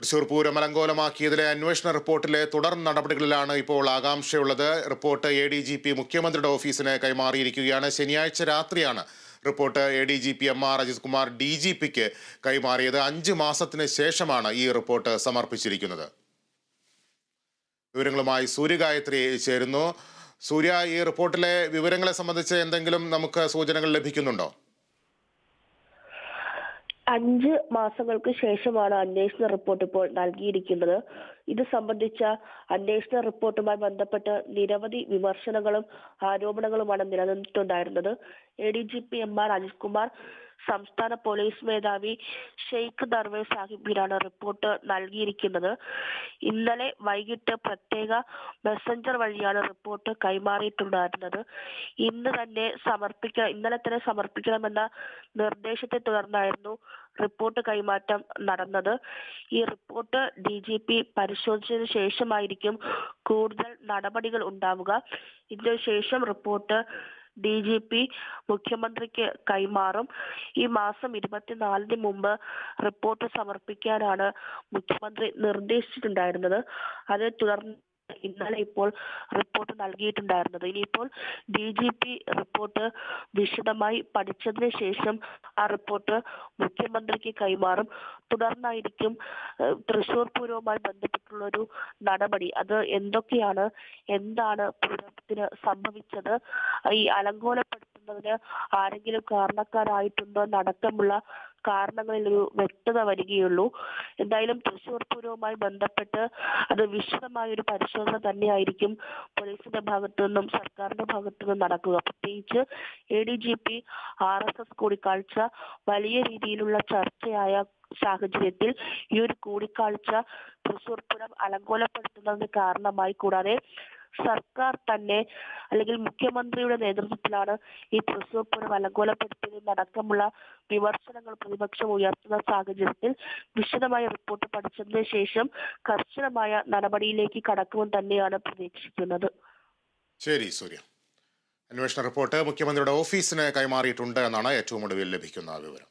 തൃശൂർ പൂരം അലങ്കോലമാക്കിയതിലെ അന്വേഷണ റിപ്പോർട്ടിലെ തുടർ നടപടികളിലാണ് ഇപ്പോൾ ആകാംക്ഷയുള്ളത്. Report A D G P മുഖ്യമന്ത്രിയുടെ ഓഫീസിന് കൈമാറിയിരിക്കുകയാണ്. ശനിയാഴ്ച രാത്രിയാണ് report A D G P M R Ajith Kumar D G പിക്ക് കൈമാറിയത്. അഞ്ച് മാസത്തിന് ശേഷമാണ് ഈ റിപ്പോർട്ട് സമർപ്പിച്ചിരിക്കുന്നത്. വിവരങ്ങളുമായി സൂര്യഗായത്രി ചേരുന്നു. സൂര്യ ഈ റിപ്പോർട്ടിലെ വിവരങ്ങളെ സംബന്ധിച്ച് എന്തെങ്കിലും നമുക്ക് സൂചനകൾ ലഭിക്കുന്നുണ്ടോ? അഞ്ച് മാസങ്ങൾക്ക് ശേഷമാണ് അന്വേഷണ റിപ്പോർട്ട് ഇപ്പോൾ നൽകിയിരിക്കുന്നത്. ഇത് സംബന്ധിച്ച അന്വേഷണ റിപ്പോർട്ടുമായി ബന്ധപ്പെട്ട് നിരവധി വിമർശനങ്ങളും ആരോപണങ്ങളുമാണ് നിലനിന്നിട്ടുണ്ടായിരുന്നത്. A D G P M R Anil Kumar സംസ്ഥാന പോലീസ് മേധാവി ഷെയ്ഖ് ദർവേ സാഹിബിനാണ് റിപ്പോർട്ട് നൽകിയിരിക്കുന്നത്. ഇന്നലെ വൈകിട്ട് പ്രത്യേക മെസ്സഞ്ചർ വഴിയാണ് റിപ്പോർട്ട് കൈമാറിയിട്ടുണ്ടായിരുന്നത്. ഇന്ന് തന്നെ സമർപ്പിക്ക ഇന്നലെ തന്നെ സമർപ്പിക്കണമെന്ന നിർദ്ദേശത്തെ തുടർന്നായിരുന്നു റിപ്പോർട്ട് കൈമാറ്റം നടന്നത്. ഈ റിപ്പോർട്ട് ഡി ജി പി പരിശോധിച്ചതിന് ശേഷമായിരിക്കും കൂടുതൽ നടപടികൾ ഉണ്ടാവുക. ഇതിനു ശേഷം റിപ്പോർട്ട് ഡി ജി പി മുഖ്യമന്ത്രിക്ക് കൈമാറും. ഈ മാസം ഇരുപത്തിനാലിന് മുമ്പ് റിപ്പോർട്ട് സമർപ്പിക്കാനാണ് മുഖ്യമന്ത്രി നിർദ്ദേശിച്ചിട്ടുണ്ടായിരുന്നത്. അതേ തുടർന്ന് ഇന്നലെ ഇപ്പോൾ റിപ്പോർട്ട് നൽകിയിട്ടുണ്ടായിരുന്നത്. ഇനിയിപ്പോൾ ഡി ജി പി റിപ്പോർട്ട് വിശദമായി പഠിച്ചതിന് ശേഷം ആ റിപ്പോർട്ട് മുഖ്യമന്ത്രിക്ക് കൈമാറും. തുടർന്നായിരിക്കും തൃശൂർ പൂരവുമായി ബന്ധപ്പെട്ടുള്ള ഒരു നടപടി. അത് എന്തൊക്കെയാണ് എന്താണ് പൂരത്തിന് സംഭവിച്ചത്? ഈ അലങ്കോലപ്പെടുത്തുന്നതിന് ആരെങ്കിലും കാരണക്കാരായിട്ടുണ്ടോ എന്നടക്കമുള്ള കാരണങ്ങളിൽ ഒരു വ്യക്തത വരികയുള്ളൂ. എന്തായാലും തൃശൂർ പൂരവുമായി ബന്ധപ്പെട്ട് അത് വിശദമായ ഒരു പരിശോധന തന്നെയായിരിക്കും പോലീസിന്റെ ഭാഗത്തു നിന്നും സർക്കാരിന്റെ ഭാഗത്തു നിന്നും നടക്കുക. പ്രത്യേകിച്ച് A D G P R S S കൂടിക്കാഴ്ച വലിയ രീതിയിലുള്ള ചർച്ചയായ സാഹചര്യത്തിൽ ഈ ഒരു കൂടിക്കാഴ്ച തൃശൂർ പൂരം അലങ്കോലപ്പെടുത്തുന്നതിന് കാരണമായി. കൂടാതെ സർക്കാർ തന്നെ അല്ലെങ്കിൽ മുഖ്യമന്ത്രിയുടെ നേതൃത്വത്തിലാണ് ഈ തൃശൂർ പൂരം അലങ്കോലപ്പെടുത്തിയതിനടക്കമുള്ള വിമർശനങ്ങൾ പ്രതിപക്ഷം ഉയർത്തുന്ന സാഹചര്യത്തിൽ വിശദമായ റിപ്പോർട്ട് പഠിച്ചതിന് ശേഷം കർശനമായ നടപടിയിലേക്ക് കടക്കുമെന്ന് തന്നെയാണ് പ്രതീക്ഷിക്കുന്നത്. ശരി സൂര്യ. അന്വേഷണ റിപ്പോർട്ട് മുഖ്യമന്ത്രിയുടെ ഓഫീസിന് കൈമാറിയിട്ടുണ്ട് എന്നാണ് ഏറ്റവും ഒടുവിൽ ലഭിക്കുന്ന വിവരം.